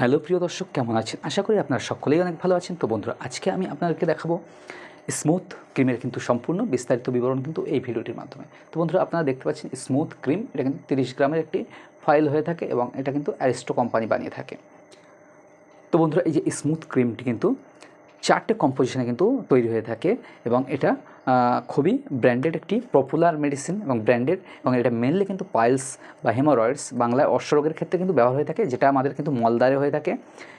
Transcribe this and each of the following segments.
Hello, প্রিয় দর্শক, কেমন আছেন? আশা করি আপনারা সকলেই অনেক ভালো আছেন। তো বন্ধুরা, আজকে আমি আপনাদেরকে দেখাবো স্মুথ ক্রিমের কিন্তু সম্পূর্ণ বিস্তারিত বিবরণ কিন্তু এই ভিডিওটির মাধ্যমে। তো বন্ধুরা, আপনারা দেখতে পাচ্ছেন স্মুথ ক্রিম এটা কিন্তু তিরিশ গ্রামের একটি ফাইল হয়ে থাকে এবং এটা কিন্তু অ্যারিস্টো কোম্পানি বানিয়ে থাকে। তো বন্ধুরা, এই যে স্মুথ ক্রিমটি কিন্তু চারটে কম্পোজিশনে কিন্তু তৈরি হয়ে থাকে এবং এটা খুবই ব্র্যান্ডেড একটি পপুলার মেডিসিন এবং ব্র্যান্ডেড এবং এটা মেনলি কিন্তু পাইলস বা হেমোরয়েডস বাংলায় অশ্বরোগের ক্ষেত্রে কিন্তু ব্যবহার হয়ে থাকে, যেটা আমাদের কিন্তু মলদারে হয়ে থাকে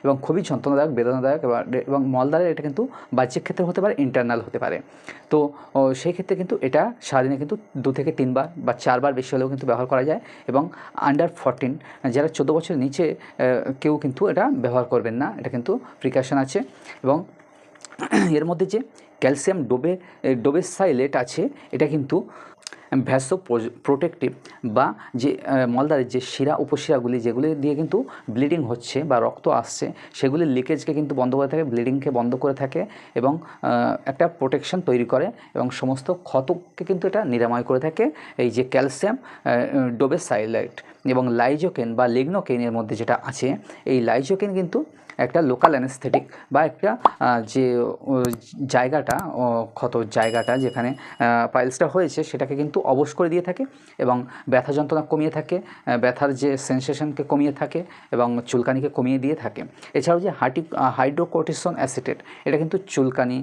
এবং খুবই যন্ত্রণাদায়ক, বেদনাদায়ক এবং মলদারে এটা কিন্তু বাহ্যিক ক্ষেত্রে হতে পারে ইন্টারনাল হতে পারে। তো সেই ক্ষেত্রে কিন্তু এটা সারাদিনে কিন্তু দু থেকে তিনবার বা চারবার বেশি হলেও কিন্তু ব্যবহার করা যায় এবং আন্ডার ফরটিন যারা চোদ্দ বছরের নিচে কেউ কিন্তু এটা ব্যবহার করবেন না, এটা কিন্তু প্রিকশন আছে এবং এর মধ্যে যে ক্যালসিয়াম ডোবে ডোবেসাইলেট আছে। এটা কিন্তু ভ্যাসো প্রোটেক্টিভ বা যে মলদারের যে শিরা, উপশিরাগুলি, যেগুলি দিয়ে কিন্তু ব্লিডিং হচ্ছে বা রক্ত আসছে, সেগুলি লিকেজকে কিন্তু বন্ধ করে থাকে ব্লিডিংকে বন্ধ করে থাকে এবং একটা প্রোটেকশন তৈরি করে এবং সমস্ত ক্ষতকে কিন্তু এটা নিরাময় করে থাকে। এই যে ক্যালসিয়াম ডোবেসাইলেট এবং লাইজোকেন বা লিগনোকেনের মধ্যে যেটা আছে, এই লাইজোকেন কিন্তু একটা লোকাল অ্যানেস্থেটিক বা একটা যে জায়গাটা ক্ষত জায়গাটা যেখানে পাইলসটা হয়েছে, সেটাকে কিন্তু অবশ করে দিয়ে থাকে এবং ব্যথা যন্ত্রণা কমিয়ে থাকে ব্যথার যে সেন্সেশনকে কমিয়ে থাকে এবং চুলকানিকে কমিয়ে দিয়ে থাকে। এছাড়াও যে হার্টি হাইড্রোকোর্টিসন অ্যাসিটেট এটা কিন্তু চুলকানি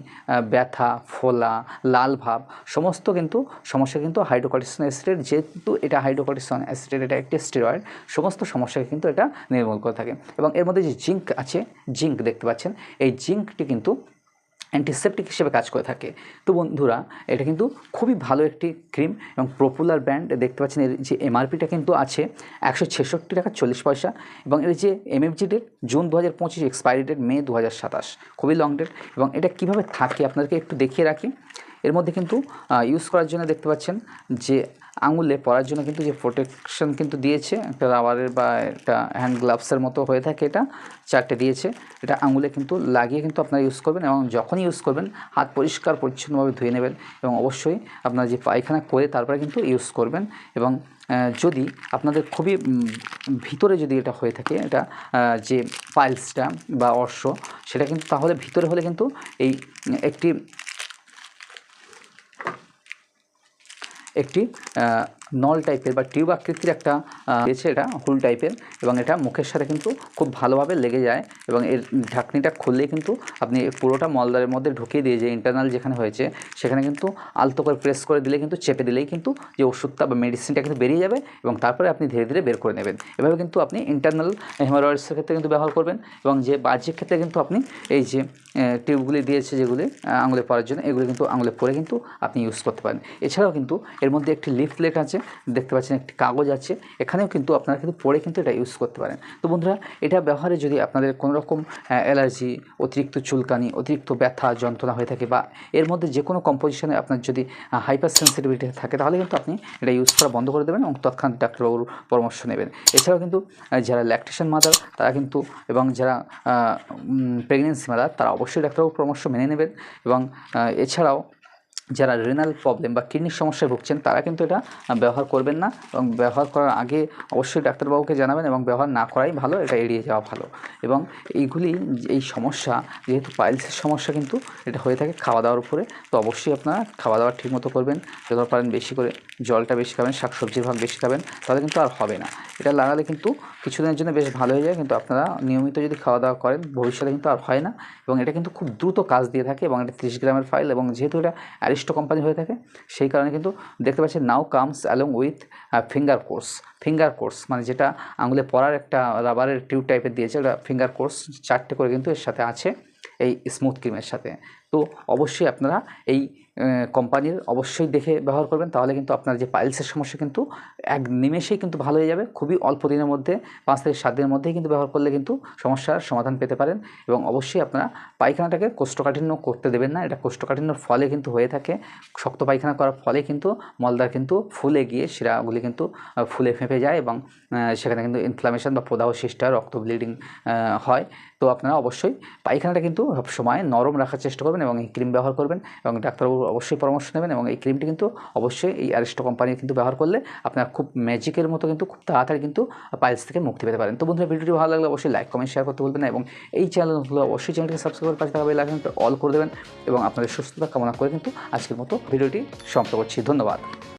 ব্যথা, ফোলা, লাল ভাব, সমস্ত কিন্তু, সমস্যা কিন্তু হাইড্রোকর্টিসন অ্যাসিটেট যেহেতু এটা হাইড্রোকর্টিসন অ্যাসিটেট এটা একটি স্টেরয়েড, সমস্ত সমস্যাকে কিন্তু এটা নির্মূল করে থাকে। এবং এর মধ্যে যে জিঙ্ক আছে, জিঙ্ক দেখতে পাচ্ছেন, এই জিঙ্কটি কিন্তু অ্যান্টিসেপটিক হিসেবে কাজ করে থাকে। তো বন্ধুরা, এটা কিন্তু খুবই ভালো একটি ক্রিম এবং পপুলার ব্র্যান্ড দেখতে পাচ্ছেন এর যে এমআরপিটা কিন্তু আছে একশো ছেষট্টি টাকা চল্লিশ পয়সা এবং এর যে এমএফজি ডেট জুন দু হাজার পঁচিশ এক্সপায়ারি ডেট মে দু হাজার সাতাশ। খুবই লং ডেট এবং এটা কীভাবে থাকে আপনাদেরকে একটু দেখিয়ে রাখি। এর মধ্যে কিন্তু ইউজ করার জন্য দেখতে পাচ্ছেন যে আঙুলে পরার জন্য কিন্তু যে প্রোটেকশন কিন্তু দিয়েছে, একটা রাবারের বা একটা হ্যান্ড গ্লাভসের মতো হয়ে থাকে এটা, চারটে দিয়েছে। এটা আঙুলে কিন্তু লাগিয়ে কিন্তু আপনারা ইউজ করবেন এবং যখনই ইউজ করবেন, হাত পরিষ্কার, পরিচ্ছন্নভাবে ধুয়ে নেবেন এবং অবশ্যই আপনারা যে পায়খানা করে তারপরে কিন্তু ইউজ করবেন এবং যদি আপনাদের খুবই ভিতরে যদি এটা হয়ে থাকে, এটা যে পাইলসটা বা অর্শ সেটা কিন্তু তাহলে ভিতরে হলে কিন্তু এই, একটি একটি নল টাইপের বা টিউব আকৃতির একটা দিয়েছে এটা হুল টাইপের এবং এটা মুখের সাথে কিন্তু খুব ভালোভাবে লেগে যায় এবং এর ঢাকনিটা খুললেই কিন্তু আপনি পুরোটা মলদারের মধ্যে ঢুকিয়ে দিয়ে যে ইন্টারনাল যেখানে হয়েছে সেখানে কিন্তু আলতো করে প্রেস করে দিলে কিন্তু, চেপে দিলেই কিন্তু যে ওষুধটা বা মেডিসিনটা কিন্তু বেরিয়ে যাবে এবং তারপরে আপনি ধীরে ধীরে বের করে নেবেন। এভাবে কিন্তু আপনি ইন্টারনাল হেমারয়েডসের ক্ষেত্রে কিন্তু ব্যবহার করবেন এবং যে বাহ্যিক ক্ষেত্রে কিন্তু আপনি এই যে টিউবগুলি দিয়েছে যেগুলি আঙুলে পরার জন্য এগুলি কিন্তু আঙুলে পরে কিন্তু আপনি ইউজ করতে পারেন। এছাড়াও কিন্তু এর মধ্যে একটি লিফলেট আছে দেখতে পাচ্ছেন একটি কাগজ আছে, এখানেও কিন্তু আপনারা কিন্তু পরে কিন্তু এটা ইউজ করতে পারেন। তো বন্ধুরা, এটা ব্যবহারে যদি আপনাদের কোনো রকম অ্যালার্জি, অতিরিক্ত চুলকানি, অতিরিক্ত ব্যথা, যন্ত্রণা হয়ে থাকে বা এর মধ্যে যে কোনো কম্পোজিশনে আপনার যদি হাইপার সেন্সিটিভিটি থাকে, তাহলে কিন্তু আপনি এটা ইউজ করা বন্ধ করে দেবেন এবং তৎক্ষণাৎ ডাক্তারবাবুর পরামর্শ নেবেন। এছাড়াও কিন্তু যারা ল্যাকটেশন মাদার তারা কিন্তু, এবং যারা প্রেগনেন্সি মাদার তারা অবশ্যই ডাক্তারবাবুর পরামর্শ মেনে নেবেন এবং এছাড়াও যারা রেনাল প্রবলেম বা কিডনির সমস্যায় ভুগছেন, তারা কিন্তু এটা ব্যবহার করবেন না এবং ব্যবহার করার আগে অবশ্যই ডাক্তারবাবুকে জানাবেন এবং ব্যবহার না করাই ভালো, এটা এড়িয়ে যাওয়া ভালো। এবং এইগুলি, এই সমস্যা, যেহেতু পাইলসের সমস্যা কিন্তু এটা হয়ে থাকে খাওয়া দাওয়ার উপরে, তো অবশ্যই আপনারা খাওয়া দাওয়া ঠিকমতো করবেন। যত পারেন বেশি করে জলটা বেশি খাবেন, শাকসবজির ভাগ বেশি খাবেন, তাহলে কিন্তু আর হবে না। এটা লাগালে কিন্তু কিছুদিনের জন্য বেশ ভালো হয়ে যায়, কিন্তু আপনারা নিয়মিত যদি খাওয়া দাওয়া করেন, ভবিষ্যতে কিন্তু আর হয় না। এবং এটা কিন্তু খুব দ্রুত কাজ দিয়ে থাকে এবং এটা তিরিশ গ্রামের ফাইল এবং যেহেতু এটা অ্যারিস্টো কোম্পানি হয়ে থাকে। সেই কারণে কিন্তু দেখতে পাচ্ছি now comes along with finger course finger course মানে যেটা আঙুলে পরার একটা রাবারের টিউব টাইপের দিয়েছে, ওটা ফিঙ্গার কোর্স চারটে করে কিন্তু এর সাথে আছে এই স্মুথ ক্রিমের সাথে। তো অবশ্যই আপনারা এই কোম্পানির অবশ্যই দেখে ব্যবহার করবেন। তাহলে কিন্তু আপনার যে পাইলসের সমস্যা কিন্তু এক নিমেষেই কিন্তু ভালো হয়ে যাবে। খুবই অল্প দিনের মধ্যে, পাঁচ থেকে সাত দিনের মধ্যেই কিন্তু ব্যবহার করলে কিন্তু সমস্যার সমাধান পেতে পারেন এবং অবশ্যই আপনারা পায়খানাটাকে কোষ্ঠকাঠিন্য করতে দেবেন না। এটা কোষ্ঠকাঠিন্যর ফলে কিন্তু হয়ে থাকে। শক্ত পায়খানা করার ফলে কিন্তু মলদার কিন্তু ফুলে গিয়ে শিরাগুলি কিন্তু ফুলে ফেঁপে যায় এবং সেখানে কিন্তু ইনফ্লামেশন বা প্রদাহ সৃষ্টি হয়, রক্ত ব্লিডিং হয়। তো আপনারা অবশ্যই পায়খানাটা কিন্তু সবসময় নরম রাখার চেষ্টা করবেন। করবেন এবং এই ক্রিম ব্যবহার করবেন এবং ডাক্তারবাবু অবশ্যই পরামর্শ নেবেন এবং এই ক্রিমটি কিন্তু অবশ্যই এই অ্যারিস্টো কোম্পানির কিন্তু ব্যবহার করলে আপনার খুব ম্যাজিকের মতো কিন্তু খুব তাড়াতাড়ি কিন্তু পাইলস থেকে মুক্তি পেতে পারেন। তো বন্ধুরা, ভিডিওটি ভালো লাগলে অবশ্যই লাইক কমেন্ট শেয়ার করতে বলবেন এবং এই চ্যানেলগুলো অবশ্যই চ্যানেলটিকে সাবস্ক্রাইব করে পাশে থাকা বেল আইকনটা অল করে দেবেন এবং আপনাদের সুস্থতা কামনা করে কিন্তু আজকের মতো ভিডিওটি সমাপ্ত করছি। ধন্যবাদ।